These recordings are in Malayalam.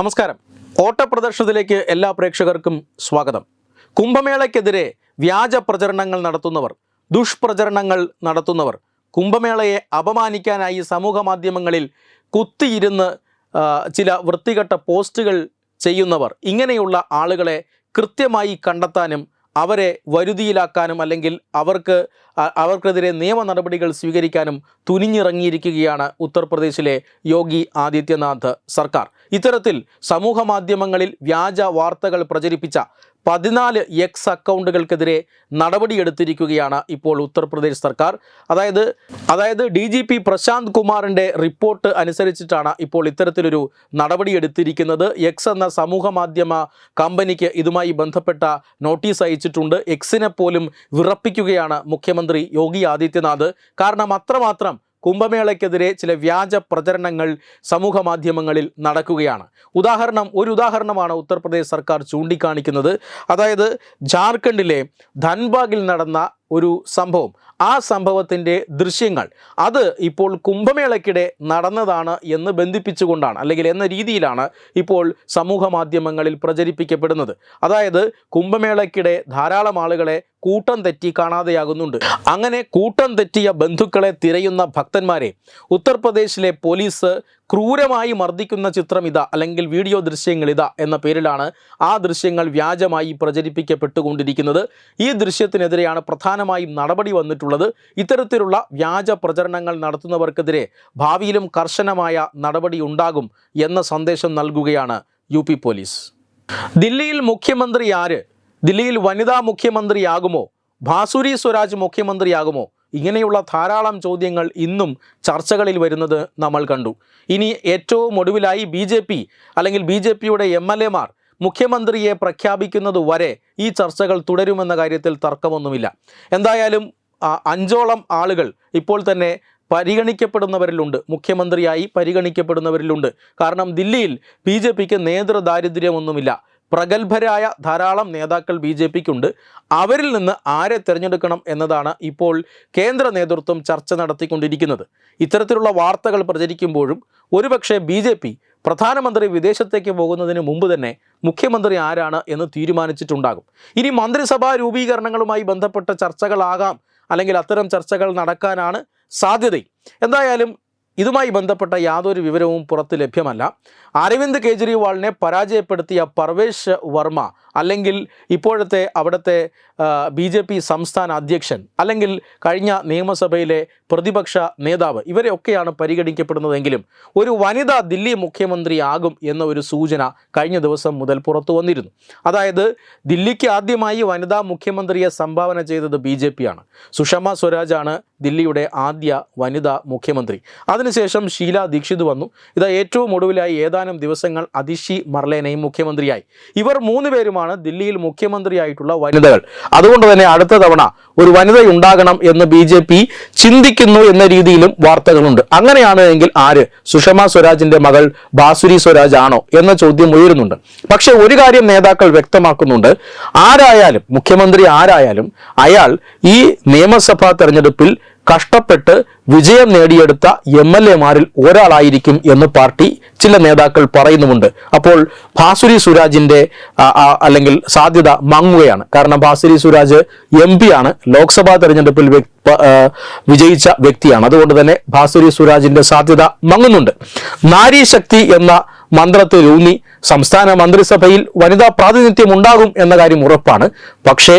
നമസ്കാരം. ഓട്ടപ്രദർശനത്തിലേക്ക് എല്ലാ പ്രേക്ഷകർക്കും സ്വാഗതം. കുംഭമേളയ്ക്കെതിരെ വ്യാജ പ്രചരണങ്ങൾ നടത്തുന്നവർ ദുഷ്പ്രചരണങ്ങൾ നടത്തുന്നവർ കുംഭമേളയെ അപമാനിക്കാനായി സമൂഹ മാധ്യമങ്ങളിൽ കുത്തിയിരുന്ന് ചില വൃത്തികെട്ട പോസ്റ്റുകൾ ചെയ്യുന്നവർ ഇങ്ങനെയുള്ള ആളുകളെ കൃത്യമായി കണ്ടെത്താനും അവരെ വരുതിയിലാക്കാനും അല്ലെങ്കിൽ അവർക്ക് അവർക്കെതിരെ നിയമ നടപടികൾ സ്വീകരിക്കാനും തുനിഞ്ഞിറങ്ങിയിരിക്കുകയാണ് ഉത്തർപ്രദേശിലെ യോഗി ആദിത്യനാഥ് സർക്കാർ. ഇത്തരത്തിൽ സമൂഹ മാധ്യമങ്ങളിൽ വ്യാജ വാർത്തകൾ പ്രചരിപ്പിച്ച പതിനാല് എക്സ് അക്കൗണ്ടുകൾക്കെതിരെ നടപടിയെടുത്തിരിക്കുകയാണ് ഇപ്പോൾ ഉത്തർപ്രദേശ് സർക്കാർ. അതായത് അതായത് ഡി ജി പി പ്രശാന്ത് കുമാറിന്റെ റിപ്പോർട്ട് അനുസരിച്ചിട്ടാണ് ഇപ്പോൾ ഇത്തരത്തിലൊരു നടപടിയെടുത്തിരിക്കുന്നത് എക്സ് എന്ന സമൂഹ മാധ്യമ കമ്പനിക്ക് ഇതുമായി ബന്ധപ്പെട്ട നോട്ടീസ് അയച്ചിട്ടുണ്ട്. എക്സിനെ പോലും വിറപ്പിക്കുകയാണ് മുഖ്യമന്ത്രി യോഗി ആദിത്യനാഥ്. കാരണം അത്രമാത്രം കുംഭമേളയ്ക്കെതിരെ ചില വ്യാജ പ്രചരണങ്ങൾ സമൂഹ മാധ്യമങ്ങളിൽ നടക്കുകയാണ്. ഉദാഹരണം ഒരു ഉദാഹരണമാണ് ഉത്തർപ്രദേശ് സർക്കാർ ചൂണ്ടിക്കാണിക്കുന്നത്. അതായത് ജാർഖണ്ഡിലെ ധൻബാഗിൽ നടന്ന ഒരു സംഭവം. ആ സംഭവത്തിന്റെ ദൃശ്യങ്ങൾ അത് ഇപ്പോൾ കുംഭമേളയ്ക്കിടെ നടന്നതാണ് എന്ന് ബന്ധിപ്പിച്ചുകൊണ്ടാണ് അല്ലെങ്കിൽ എന്ന രീതിയിലാണ് ഇപ്പോൾ സമൂഹ മാധ്യമങ്ങളിൽ പ്രചരിപ്പിക്കപ്പെടുന്നത്. അതായത് കുംഭമേളയ്ക്കിടെ ധാരാളം ആളുകളെ കൂട്ടം തെറ്റി കാണാതെയാകുന്നുണ്ട്. അങ്ങനെ കൂട്ടം തെറ്റിയ ബന്ധുക്കളെ തിരയുന്ന ഭക്തന്മാരെ ഉത്തർപ്രദേശിലെ പോലീസ് ക്രൂരമായി മർദ്ദിക്കുന്ന ചിത്രം ഇതാ അല്ലെങ്കിൽ വീഡിയോ ദൃശ്യങ്ങൾ ഇതാ എന്ന പേരിലാണ് ആ ദൃശ്യങ്ങൾ വ്യാജമായി പ്രചരിപ്പിക്കപ്പെട്ടുകൊണ്ടിരിക്കുന്നത്. ഈ ദൃശ്യത്തിനെതിരെയാണ് പ്രധാനമായും നടപടി വന്നിട്ടുള്ളത്. ഇത്തരത്തിലുള്ള വ്യാജ പ്രചരണങ്ങൾ നടത്തുന്നവർക്കെതിരെ ഭാവിയിലും കർശനമായ നടപടി ഉണ്ടാകും എന്ന സന്ദേശം നൽകുകയാണ് യു പോലീസ്. ദില്ലിയിൽ മുഖ്യമന്ത്രി ആര്? ദില്ലിയിൽ വനിതാ മുഖ്യമന്ത്രിയാകുമോ? ഭാസുരി സ്വരാജ് മുഖ്യമന്ത്രിയാകുമോ? ഇങ്ങനെയുള്ള ധാരാളം ചോദ്യങ്ങൾ ഇന്നും ചർച്ചകളിൽ വരുന്നത് നമ്മൾ കണ്ടു. ഇനി ഏറ്റവും ഒടുവിലായി ബി ജെ പി അല്ലെങ്കിൽ ബി ജെ പിയുടെ എം എൽ എമാർ മുഖ്യമന്ത്രിയെ പ്രഖ്യാപിക്കുന്നത് വരെ ഈ ചർച്ചകൾ തുടരുമെന്ന കാര്യത്തിൽ തർക്കമൊന്നുമില്ല. എന്തായാലും അഞ്ചോളം ആളുകൾ ഇപ്പോൾ തന്നെ പരിഗണിക്കപ്പെടുന്നവരിലുണ്ട്. മുഖ്യമന്ത്രിയായി പരിഗണിക്കപ്പെടുന്നവരിലുണ്ട്. കാരണം ദില്ലിയിൽ ബി ജെ പിക്ക് നേതൃദാരിദ്ര്യമൊന്നുമില്ല. പ്രഗത്ഭരായ ധാരാളം നേതാക്കൾ ബി ജെ പിക്കുണ്ട്. അവരിൽ നിന്ന് ആരെ തിരഞ്ഞെടുക്കണം എന്നതാണ് ഇപ്പോൾ കേന്ദ്ര നേതൃത്വം ചർച്ച നടത്തിക്കൊണ്ടിരിക്കുന്നത്. ഇത്തരത്തിലുള്ള വാർത്തകൾ പ്രചരിക്കുമ്പോഴും ഒരുപക്ഷെ ബി ജെ പി പ്രധാനമന്ത്രി വിദേശത്തേക്ക് പോകുന്നതിന് മുമ്പ് തന്നെ മുഖ്യമന്ത്രി ആരാണ് എന്ന് തീരുമാനിച്ചിട്ടുണ്ടാകും. ഇനി മന്ത്രിസഭാ രൂപീകരണങ്ങളുമായി ബന്ധപ്പെട്ട ചർച്ചകളാകാം അല്ലെങ്കിൽ അത്തരം ചർച്ചകൾ നടക്കാനാണ് സാധ്യത എന്തായാലും ഇതുമായി ബന്ധപ്പെട്ട യാതൊരു വിവരവും പുറത്ത് ലഭ്യമല്ല. അരവിന്ദ് കെജ്രിവാളിനെ പരാജയപ്പെടുത്തിയ പർവേഷ് വർമ്മ അല്ലെങ്കിൽ ഇപ്പോഴത്തെ അവിടുത്തെ ബി ജെ പി സംസ്ഥാന അധ്യക്ഷൻ അല്ലെങ്കിൽ കഴിഞ്ഞ നിയമസഭയിലെ പ്രതിപക്ഷ നേതാവ് ഇവരെയൊക്കെയാണ് പരിഗണിക്കപ്പെടുന്നതെങ്കിലും ഒരു വനിത ദില്ലി മുഖ്യമന്ത്രിയാകും എന്ന ഒരു സൂചന കഴിഞ്ഞ ദിവസം മുതൽ പുറത്തു വന്നിരുന്നു. അതായത് ദില്ലിക്ക് ആദ്യമായി വനിതാ മുഖ്യമന്ത്രിയെ സംഭാവന ചെയ്തത് ബി ജെ പിയാണ് സുഷമ സ്വരാജാണ് ദില്ലിയുടെ ആദ്യ വനിതാ മുഖ്യമന്ത്രി. അതിനുശേഷം ഷീല ദീക്ഷിത് വന്നു. ഇത് ഏറ്റവും ഒടുവിലായി ഏതാനും ദിവസങ്ങൾ അതിഷി മർലേനയും മുഖ്യമന്ത്രിയായി. ഇവർ മൂന്ന് പേരുമാണ് ദില്ലിയിൽ മുഖ്യമന്ത്രിയായിട്ടുള്ള വനിതകൾ. അതുകൊണ്ട് തന്നെ അടുത്ത തവണ ഒരു വനിതയുണ്ടാകണം എന്ന് ബി ജെ പി ചിന്തിക്കുന്നു എന്ന രീതിയിലും വാർത്തകളുണ്ട്. അങ്ങനെയാണ് എങ്കിൽ ആര്? സുഷമ സ്വരാജിന്റെ മകൾ ബാസുരി സ്വരാജ് ആണോ എന്ന ചോദ്യം ഉയരുന്നുണ്ട്. പക്ഷേ ഒരു കാര്യം നേതാക്കൾ വ്യക്തമാക്കുന്നുണ്ട്. ആരായാലും മുഖ്യമന്ത്രി ആരായാലും അയാൾ ഈ നിയമസഭാ തെരഞ്ഞെടുപ്പിൽ കഷ്ടപ്പെട്ട് വിജയം നേടിയെടുത്ത എം എൽ എമാരിൽ ഒരാളായിരിക്കും എന്ന് പാർട്ടി ചില നേതാക്കൾ പറയുന്നുമുണ്ട്. അപ്പോൾ ഭാസുരി സുരാജിന്റെ അല്ലെങ്കിൽ സാധ്യത മങ്ങുകയാണ്. കാരണം ഭാസുരി സുരാജ് എം ആണ്. ലോക്സഭാ തെരഞ്ഞെടുപ്പിൽ വിജയിച്ച വ്യക്തിയാണ്. അതുകൊണ്ട് തന്നെ ഭാസുരി സുരാജിന്റെ സാധ്യത മങ്ങുന്നുണ്ട്. നാരി ശക്തി എന്ന മന്ത്രത്തിൽ ഊന്നി സംസ്ഥാന മന്ത്രിസഭയിൽ വനിതാ പ്രാതിനിധ്യം ഉണ്ടാകും എന്ന കാര്യം ഉറപ്പാണ്. പക്ഷേ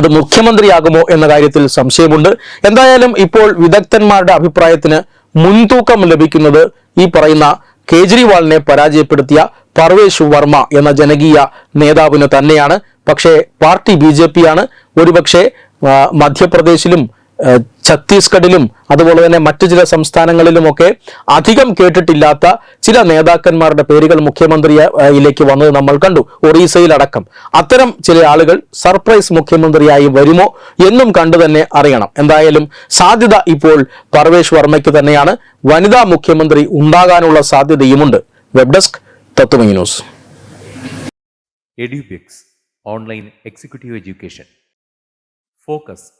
അത് മുഖ്യമന്ത്രിയാകുമോ എന്ന കാര്യത്തിൽ സംശയമുണ്ട്. എന്തായാലും ഇപ്പോൾ വിദഗ്ധന്മാരുടെ അഭിപ്രായത്തിന് മുൻതൂക്കം ലഭിക്കുന്നത് ഈ പറയുന്ന കേജ്രിവാളിനെ പരാജയപ്പെടുത്തിയ പർവേഷ് വർമ്മ എന്ന ജനകീയ നേതാവിന് തന്നെയാണ്. പക്ഷേ പാർട്ടി ബി ജെ പി ആണ്. ഒരുപക്ഷെ മധ്യപ്രദേശിലും ഛത്തീസ്ഗഡിലും അതുപോലെ തന്നെ മറ്റു ചില സംസ്ഥാനങ്ങളിലുമൊക്കെ അധികം കേട്ടിട്ടില്ലാത്ത ചില നേതാക്കന്മാരുടെ പേരുകൾ മുഖ്യമന്ത്രിയിലേക്ക് വന്നത് നമ്മൾ കണ്ടു. ഒറീസയിലടക്കം. അത്തരം ചില ആളുകൾ സർപ്രൈസ് മുഖ്യമന്ത്രിയായി വരുമോ എന്നും കണ്ടു തന്നെ അറിയണം. എന്തായാലും സാധ്യത ഇപ്പോൾ പർവേഷ് വർമ്മയ്ക്ക് തന്നെയാണ്. വനിതാ മുഖ്യമന്ത്രി ഉണ്ടാകാനുള്ള സാധ്യതയുമുണ്ട്. Web desk Tathwamayi news. Edubix online executive education. Focus